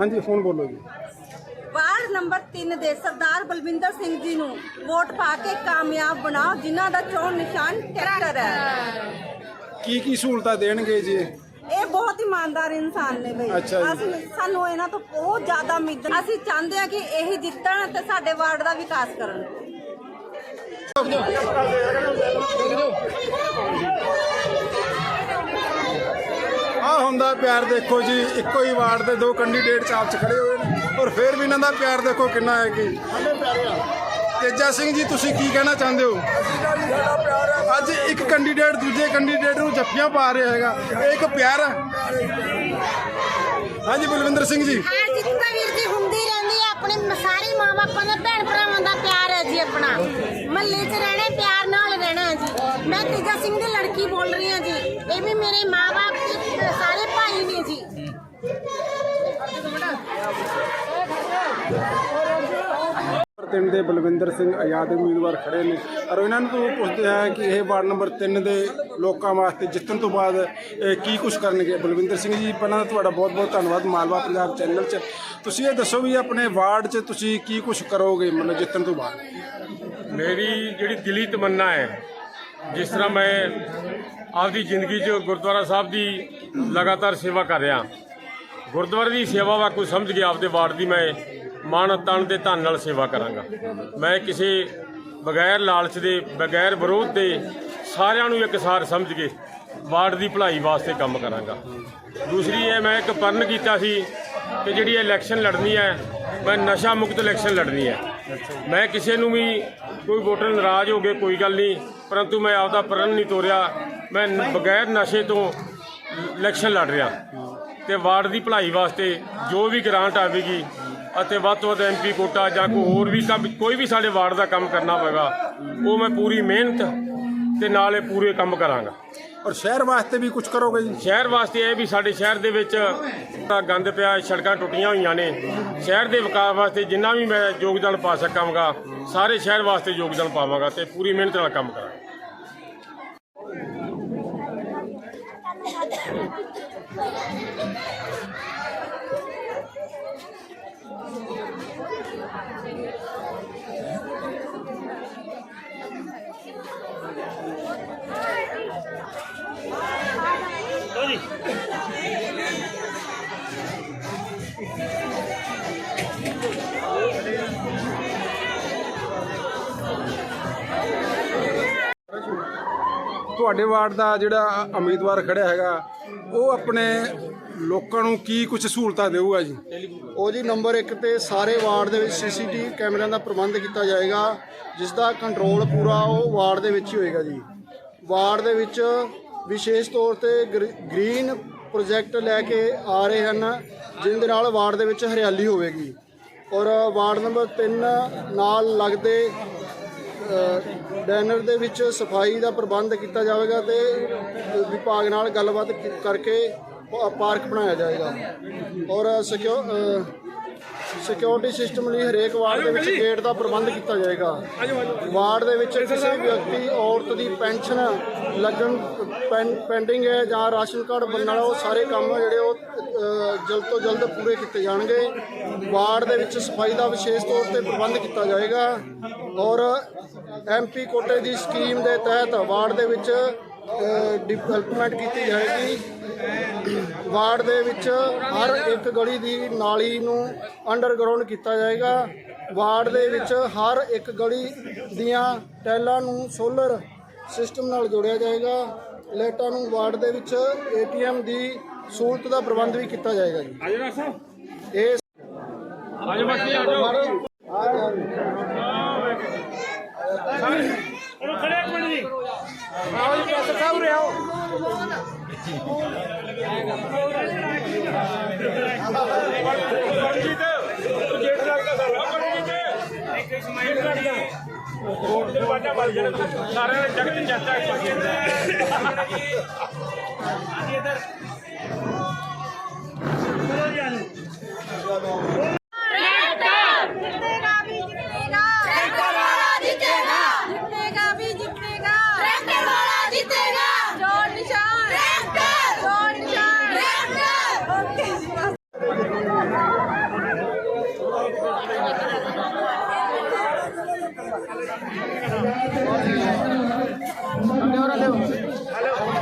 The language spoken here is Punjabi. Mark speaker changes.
Speaker 1: ਹਾਂਜੀ ਫੋਨ ਬੋਲੋ ਜੀ।
Speaker 2: ਵਾਰਡ ਨੰਬਰ 3 ਦੇ ਸਰਦਾਰ ਬਲਵਿੰਦਰ ਸਿੰਘ ਜੀ ਨੂੰ ਵੋਟ ਪਾ ਕੇ ਕਾਮਯਾਬ ਬਣਾਓ ਜਿਨ੍ਹਾਂ ਦਾ ਚੋਣ ਨਿਸ਼ਾਨ ਟਰੈਕਟਰ ਹੈ।
Speaker 1: ਕੀ ਕੀ ਸਹੂਲਤਾਂ ਦੇਣਗੇ ਜੀ
Speaker 2: ਇਹ? ਬਹੁਤ ਇਮਾਨਦਾਰ ਇਨਸਾਨ ਨੇ ਬਈ।
Speaker 1: ਅੱਛਾ ਜੀ।
Speaker 2: ਅਸੀਂ ਸਾਨੂੰ ਇਹਨਾਂ ਤੋਂ ਬਹੁਤ ਜ਼ਿਆਦਾ ਉਮੀਦ ਅਸੀਂ ਚਾਹੁੰਦੇ ਹਾਂ ਕਿ ਇਹ ਜਿੱਤਣ ਤੇ ਸਾਡੇ ਵਾਰਡ ਦਾ ਵਿਕਾਸ ਕਰਨ।
Speaker 1: ਆ ਹੁੰਦਾ ਪਿਆਰ ਦੇਖੋ ਜੀ ਇੱਕੋ ਹੀ ਵਾਰਡ ਦੇ ਦੋ ਕੈਂਡੀਡੇਟ ਚਾਪ 'ਚ ਖੜੇ ਹੋਏ ਨੇ। ਔਰ ਫਿਰ ਵੀ ਇਹਨਾਂ ਦਾ ਪਿਆਰ ਦੇਖੋ ਕਿੰਨਾ ਹੈ ਕਿ ਤੇਜਾ ਸਿੰਘ ਜੀ ਤੁਸੀਂ ਕੀ ਕਹਿਣਾ ਚਾਹੁੰਦੇ ਹੋ? ਅੱਜ ਇੱਕ ਕੈਂਡੀਡੇਟ ਦੂਜੇ ਕੈਂਡੀਡੇਟ ਨੂੰ ਜੱਫੀਆਂ ਪਾ ਰਿਹਾ ਹੈਗਾ। ਇਹ ਇੱਕ ਪਿਆਰ ਹੈ ਹਾਂਜੀ ਬਲਵਿੰਦਰ ਸਿੰਘ ਜੀ।
Speaker 3: ਹਾਰ ਜਿੱਤ ਤਾਂ ਵੀਰ ਜੀ ਹੁੰਦੀ ਰਹਿੰਦੀ ਹੈ ਆਪਣੇ ਮ- ਸਾਰੇ ਮਾਂ ਬਾਪਾਂ ਦਾ ਭੈਣ ਭਰਾਵਾਂ ਦਾ ਪਿਆਰ ਹੈ ਜੀ ਆਪਣਾ। ਮਹੱਲੇ 'ਚ ਰਹਿਣਾ ਪਿਆਰ ਮੈਂ ਤੇਜਾ ਸਿੰਘ ਦੀ ਲੜਕੀ ਬੋਲ ਰਹੀ ਹਾਂ ਜੀ। ਇਹ ਵੀ ਮੇਰੇ ਮਾਂ ਬਾਪ ਦੇ ਸਾਰੇ ਭਾਈ ਨੇ ਜੀ।
Speaker 1: ਤਿੰਨ ਦੇ ਬਲਵਿੰਦਰ ਸਿੰਘ ਆਜ਼ਾਦ ਉਮੀਦਵਾਰ ਖੜੇ ਨੇ। ਔਰ ਇਹਨਾਂ ਨੂੰ ਤੋਂ ਪੁੱਛਦੇ ਆ ਕਿ ਇਹ ਵਾਰਡ ਨੰਬਰ 3 ਦੇ ਲੋਕਾਂ ਵਾਸਤੇ ਜਿੱਤਣ ਤੋਂ ਬਾਅਦ ਕੀ ਕੁਝ ਕਰਨਗੇ? ਬਲਵਿੰਦਰ ਸਿੰਘ ਜੀ ਪਹਿਲਾਂ ਤੁਹਾਡਾ ਬਹੁਤ ਬਹੁਤ ਧੰਨਵਾਦ ਮਾਲਵਾ ਪੰਜਾਬ ਚੈਨਲ 'ਚ। ਤੁਸੀਂ ਇਹ ਦੱਸੋ ਵੀ ਆਪਣੇ ਵਾਰਡ 'ਚ ਤੁਸੀਂ ਕੀ ਕੁਝ ਕਰੋਗੇ ਮਤਲਬ ਜਿੱਤਣ ਤੋਂ ਬਾਅਦ?
Speaker 4: ਮੇਰੀ ਜਿਹੜੀ ਦਿਲੀ ਤਮੰਨਾ ਹੈ ਜਿਸ ਤਰ੍ਹਾਂ ਮੈਂ ਆਪਦੀ ਜ਼ਿੰਦਗੀ 'ਚ ਗੁਰਦੁਆਰਾ ਸਾਹਿਬ ਦੀ ਲਗਾਤਾਰ ਸੇਵਾ ਕਰ ਰਿਹਾ। ਗੁਰਦੁਆਰੇ ਦੀ ਸੇਵਾ ਵਾਕੂ ਸਮਝ ਕੇ ਆਪਦੇ ਵਾਰਡ ਦੀ, ਮੈਂ ਮਨ ਤਨ ਦੇ ਧਨ ਨਾਲ ਸੇਵਾ ਕਰਾਂਗਾ। ਮੈਂ ਕਿਸੇ ਬਗੈਰ ਲਾਲਚ ਦੇ, ਬਗੈਰ ਵਿਰੋਧ ਦੇ ਸਾਰਿਆਂ ਨੂੰ ਇੱਕਸਾਰ ਸਮਝ ਕੇ ਵਾਰਡ ਦੀ ਭਲਾਈ ਵਾਸਤੇ ਕੰਮ ਕਰਾਂਗਾ। ਦੂਸਰੀ ਇਹ ਮੈਂ ਇੱਕ ਪਰਨ ਕੀਤਾ ਸੀ ਕਿ ਜਿਹੜੀ ਇਲੈਕਸ਼ਨ ਲੜਨੀ ਹੈ, ਮੈਂ ਨਸ਼ਾ ਮੁਕਤ ਇਲੈਕਸ਼ਨ ਲੜਨੀ ਹੈ। ਮੈਂ ਕਿਸੇ ਨੂੰ ਵੀ ਕੋਈ ਵੋਟਰ ਨਾਰਾਜ਼ ਹੋ ਗਏ ਕੋਈ ਗੱਲ ਨਹੀਂ ਪਰੰਤੂ ਮੈਂ ਆਪਦਾ ਪ੍ਰਣ ਨਹੀਂ ਤੋਰਿਆ। ਮੈਂ ਬਗੈਰ ਨਸ਼ੇ ਤੋਂ ਇਲੈਕਸ਼ਨ ਲੜ ਰਿਹਾ। ਤੇ ਵਾਰਡ ਦੀ ਭਲਾਈ ਵਾਸਤੇ ਜੋ ਵੀ ਗ੍ਰਾਂਟ ਆਵੇਗੀ ਅਤੇ ਵੱਧ ਤੋਂ ਵੱਧ ਐਮਪੀ ਕੋਟਾ ਜਾਂ ਕੋਈ ਹੋਰ ਵੀ ਕੰਮ ਕੋਈ ਵੀ ਸਾਡੇ ਵਾਰਡ ਦਾ ਕੰਮ ਕਰਨਾ ਪਵੇਗਾ ਉਹ ਮੈਂ ਪੂਰੀ ਮਿਹਨਤ ਤੇ ਨਾਲੇ ਪੂਰੇ ਕੰਮ ਕਰਾਂਗਾ।
Speaker 1: ਔਰ ਸ਼ਹਿਰ ਵਾਸਤੇ ਵੀ ਕੁਝ ਕਰੋਗੇ ਜੀ?
Speaker 4: ਸ਼ਹਿਰ ਵਾਸਤੇ ਇਹ ਵੀ ਸਾਡੇ ਸ਼ਹਿਰ ਦੇ ਵਿੱਚ ਤਾਂ ਗੰਦ ਪਿਆ ਸੜਕਾਂ ਟੁੱਟੀਆਂ ਹੋਈਆਂ ਨੇ। ਸ਼ਹਿਰ ਦੇ ਵਿਕਾਸ ਵਾਸਤੇ ਜਿੰਨਾ ਵੀ ਮੈਂ ਯੋਗਦਾਨ ਪਾ ਸਕਾਂਗਾ ਸਾਰੇ ਸ਼ਹਿਰ ਵਾਸਤੇ ਯੋਗਦਾਨ ਪਾਵਾਂਗਾ ਤੇ ਪੂਰੀ ਮਿਹਨਤ ਨਾਲ ਕੰਮ ਕਰਾਂਗਾ। Thank you.
Speaker 1: ਤੁਹਾਡੇ ਵਾਰਡ ਦਾ ਜਿਹੜਾ ਉਮੀਦਵਾਰ ਖੜਿਆ ਹੈਗਾ, ਉਹ ਆਪਣੇ ਲੋਕਾਂ ਨੂੰ ਕੀ ਕੁਝ ਸਹੂਲਤਾਂ ਦੇਊਗਾ ਜੀ?
Speaker 5: ਉਹ ਜੀ ਨੰਬਰ 1 ਤੇ ਸਾਰੇ ਵਾਰਡ ਦੇ ਵਿੱਚ ਸੀਸੀਟੀਵੀ ਕੈਮਰਿਆਂ ਦਾ ਪ੍ਰਬੰਧ ਕੀਤਾ ਜਾਏਗਾ, ਜਿਸ ਦਾ ਕੰਟਰੋਲ ਪੂਰਾ ਉਹ ਵਾਰਡ ਦੇ ਵਿੱਚ ਹੀ ਹੋਏਗਾ ਜੀ। ਵਾਰਡ ਦੇ ਵਿੱਚ ਵਿਸ਼ੇਸ਼ ਤੌਰ ਤੇ ਗਰੀ- ਗ੍ਰੀਨ ਪ੍ਰੋਜੈਕਟ ਲੈ ਕੇ ਆ ਰਹੇ ਹਨ ਜਿਸ ਦੇ ਨਾਲ ਵਾਰਡ ਦੇ ਵਿੱਚ ਹਰਿਆਲੀ ਹੋਵੇਗੀ। ਔਰ ਵਾਰਡ ਨੰਬਰ 3 ਨਾਲ ਲੱਗਦੇ ਡੈਨਰ ਦੇ ਵਿੱਚ ਸਫ਼ਾਈ ਦਾ ਪ੍ਰਬੰਧ ਕੀਤਾ ਜਾਵੇਗਾ ਤੇ ਵਿਭਾਗ ਨਾਲ ਗੱਲਬਾਤ ਕਰਕੇ ਪਾਰਕ ਬਣਾਇਆ ਜਾਏਗਾ। ਔਰ ਸਿਕਿਉ ਸਿਕਿਉਰਿਟੀ ਸਿਸਟਮ ਲਈ ਹਰੇਕ ਵਾਰਡ ਦੇ ਵਿੱਚ ਗੇਟ ਦਾ ਪ੍ਰਬੰਧ ਕੀਤਾ ਜਾਏਗਾ। ਵਾਰਡ ਦੇ ਵਿੱਚ ਕਿਸੇ ਵਿਅਕਤੀ, ਔਰਤ ਦੀ ਪੈਨਸ਼ਨ ਲੱਗਣ, ਪੈਨ- ਪੈਂਡਿੰਗ ਹੈ ਜਾਂ ਰਾਸ਼ਨ ਕਾਰਡ ਬਣਨ ਵਾਲਾ, ਉਹ ਸਾਰੇ ਕੰਮ ਜਿਹੜੇ ਉਹ ਜਲਦ ਤੋਂ ਜਲਦ ਪੂਰੇ ਕੀਤੇ ਜਾਣਗੇ। ਵਾਰਡ ਦੇ ਵਿੱਚ ਸਫ਼ਾਈ ਦਾ ਵਿਸ਼ੇਸ਼ ਤੌਰ ਤੇ ਪ੍ਰਬੰਧ ਕੀਤਾ ਜਾਏਗਾ ਔਰ ਐਮਪੀ ਕੋਟੇ ਦੀ ਸਕੀਮ ਦੇ ਤਹਿਤ ਵਾਰਡ ਦੇ ਵਿੱਚ ਡਿਵੈਲਪਮੈਂਟ ਕੀਤੀ ਜਾਏਗੀ। ਵਾਰਡ ਦੇ ਵਿੱਚ ਹਰ ਇੱਕ ਗਲੀ ਦੀ ਨਾਲੀ ਨੂੰ ਅੰਡਰਗਰਾਉਂਡ ਕੀਤਾ ਜਾਏਗਾ। ਵਾਰਡ ਦੇ ਵਿੱਚ ਹਰ ਇੱਕ ਗਲੀ ਦੀਆਂ ਟੈਲਾਂ ਨੂੰ ਸੋਲਰ ਸਿਸਟਮ ਨਾਲ ਜੋੜਿਆ ਜਾਏਗਾ। ਲਾਈਟਾਂ ਨੂੰ ਵਾਰਡ ਦੇ ਵਿੱਚ ਏਟੀਐਮ ਦੀ ਸਹੂਲਤ ਦਾ ਪ੍ਰਬੰਧ ਵੀ ਕੀਤਾ ਜਾਏਗਾ ਜੀ।
Speaker 4: ਆਜੋ ਸਾਹਿਬ।
Speaker 5: ਇਹ
Speaker 4: ਆਜੋ ਬਾਕੀ ਆਜੋ ਸਾਰਿਆਂ ਨੇ ਜਗਤ ਚਰਚਾ
Speaker 2: ਜਿੱਤੇਗਾ হ্যালো